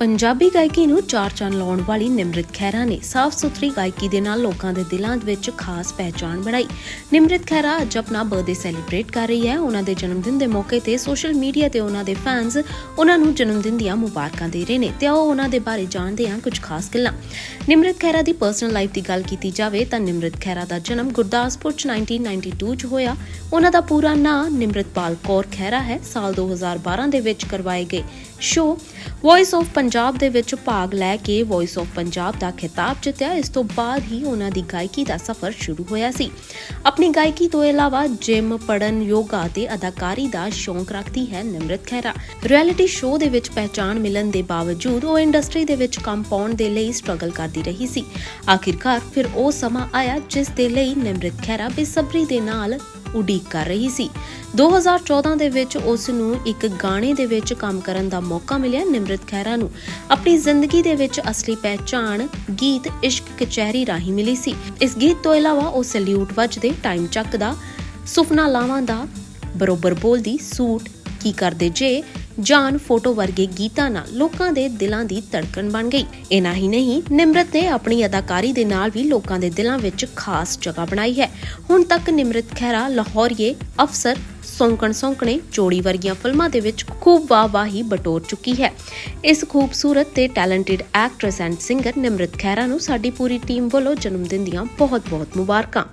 ਪੰਜਾਬੀ ਗਾਇਕੀ ਨੂੰ ਚਾਰ ਚੰਨ ਲਾਉਣ ਵਾਲੀ ਨਿਮਰਤ ਖਹਿਰਾ ਨੇ ਸਾਫ਼ ਸੁਥਰੀ ਗਾਇਕੀ ਦੇ ਨਾਲ ਲੋਕਾਂ ਦੇ ਦਿਲਾਂ ਵਿੱਚ ਖਾਸ ਪਹਿਚਾਣ ਬਣਾਈ। ਨਿਮਰਤ ਖਹਿਰਾ ਅੱਜ ਆਪਣਾ ਬਰਥਡੇ ਸੈਲੀਬ੍ਰੇਟ ਕਰ ਰਹੀ ਹੈ। ਉਹਨਾਂ ਦੇ ਜਨਮ ਦਿਨ ਦੇ ਮੌਕੇ ਤੇ ਸੋਸ਼ਲ ਮੀਡੀਆ ਤੇ ਉਹਨਾਂ ਦੇ ਫੈਨਸ ਉਹਨਾਂ ਨੂੰ ਜਨਮ ਦਿਨ ਦੀਆਂ ਮੁਬਾਰਕਾਂ ਦੇ ਰਹੇ ਨੇ ਤੇ ਆਓ ਉਹਨਾਂ ਦੇ ਬਾਰੇ ਜਾਣਦੇ ਹਾਂ ਕੁਝ ਖਾਸ ਗੱਲਾਂ। ਨਿਮਰਤ ਖਹਿਰਾ ਦੀ ਪਰਸਨਲ ਲਾਈਫ ਦੀ ਗੱਲ ਕੀਤੀ ਜਾਵੇ ਤਾਂ ਨਿਮਰਤ ਖਹਿਰਾ ਦਾ ਜਨਮ ਗੁਰਦਾਸਪੁਰ ਚ 1992 ਚ ਹੋਇਆ। ਉਹਨਾਂ ਦਾ ਪੂਰਾ ਨਾਂ ਨਿਮਰਤਪਾਲ ਕੌਰ ਖਹਿਰਾ ਹੈ। ਸਾਲ 2012 ਦੇ ਵਿੱਚ ਕਰਵਾਏ ਗਏ ਸ਼ੋ ਵੌਇਸ ਆਫ ਪੰਜਾਬ ਦੇ ਵਿੱਚ ਭਾਗ ਲੈ ਕੇ ਵੌਇਸ ਆਫ ਪੰਜਾਬ ਦਾ ਖਿਤਾਬ ਜਿੱਤਿਆ। ਇਸ ਤੋਂ ਬਾਅਦ ਹੀ ਉਹਨਾਂ ਦੀ ਗਾਇਕੀ ਦਾ ਸਫ਼ਰ ਸ਼ੁਰੂ ਹੋਇਆ ਸੀ। ਆਪਣੀ ਗਾਇਕੀ ਤੋਂ ਇਲਾਵਾ ਜਿਮ ਪੜਨ ਯੋਗਾ ਤੇ ਅਦਾਕਾਰੀ ਦਾ ਸ਼ੌਂਕ ਰੱਖਦੀ ਹੈ ਨਿਮਰਤ ਖਹਿਰਾ। ਰਿਐਲਿਟੀ ਸ਼ੋਅ ਦੇ ਵਿੱਚ ਪਹਿਚਾਣ ਮਿਲਣ ਦੇ ਬਾਵਜੂਦ ਉਹ ਇੰਡਸਟਰੀ ਦੇ ਵਿੱਚ ਕੰਮ ਪਾਉਣ ਦੇ ਲਈ ਸਟਰਗਲ ਕਰਦੀ ਰਹੀ ਸੀ। ਆਖਿਰਕਾਰ ਫਿਰ ਉਹ ਸਮਾਂ ਆਇਆ ਜਿਸ ਦੇ ਲਈ ਨਿਮਰਤ ਖਹਿਰਾ ਬੇਸਬਰੀ ਦੇ ਨਾਲ ਉਡੀਕ ਕਰ ਰਹੀ ਸੀ। 2014 ਦੇ ਵਿੱਚ ਉਸ ਨੂੰ ਇੱਕ ਗਾਣੇ ਦੇ ਵਿੱਚ ਕੰਮ ਕਰਨ ਦਾ ਮੌਕਾ ਮਿਲਿਆ ਨਿਮਰਤ ਖਹਿਰਾ ਨੂੰ। ਆਪਣੀ ਜ਼ਿੰਦਗੀ ਦੇ ਵਿੱਚ ਅਸਲੀ ਪਹਿਚਾਣ, ਗੀਤ, ਇਸ਼ਕ ਕਚਹਿਰੀ ਰਾਹੀਂ ਮਿਲੀ ਸੀ। ਇਸ ਗੀਤ ਤੋਂ ਇਲਾਵਾ ਉਹ ਸੈਲਿਊਟ ਵੱਜਦੇ, ਟਾਈਮ ਚੱਕਦਾ ਸੁਪਨਾ ਲਾਵਾਂ ਦਾ, ਬਰੋਬਰ ਬੋਲਦੀ, ਸੂਟ ਕੀ ਕਰਦੇ ਜੇ ਜਾਨ ਫੋਟੋ ਵਰਗੇ ਗੀਤਾਂ ਨਾਲ ਲੋਕਾਂ ਦੇ ਦਿਲਾਂ ਦੀ ਧੜਕਣ ਬਣ ਗਈ। ਇਨਾ ਹੀ ਨਹੀਂ, ਨਿਮਰਤ ਨੇ ਆਪਣੀ ਅਦਾਕਾਰੀ ਦੇ ਨਾਲ ਵੀ ਲੋਕਾਂ ਦੇ ਦਿਲਾਂ ਵਿੱਚ ਖਾਸ ਜਗ੍ਹਾ ਬਣਾਈ ਹੈ। ਹੁਣ ਤੱਕ ਨਿਮਰਤ ਖਹਿਰਾ ਲਾਹੌਰੀਏ ਅਫਸਰ ਸੌਂਕਣ ਸੌਂਕਣੇ ਜੋੜੀ ਵਰਗੀਆਂ ਫਿਲਮਾਂ ਦੇ ਵਿੱਚ ਖੂਬ ਵਾਹਵਾਹੀ ਬਟੋਰ ਚੁੱਕੀ ਹੈ। ਇਸ ਖੂਬਸੂਰਤ ਤੇ talented actress and singer Nimrat Khaira ਨੂੰ ਸਾਡੀ ਪੂਰੀ ਟੀਮ ਵੱਲੋਂ ਜਨਮ ਦਿਨ ਦੀਆਂ ਬਹੁਤ-ਬਹੁਤ ਮੁਬਾਰਕਾਂ।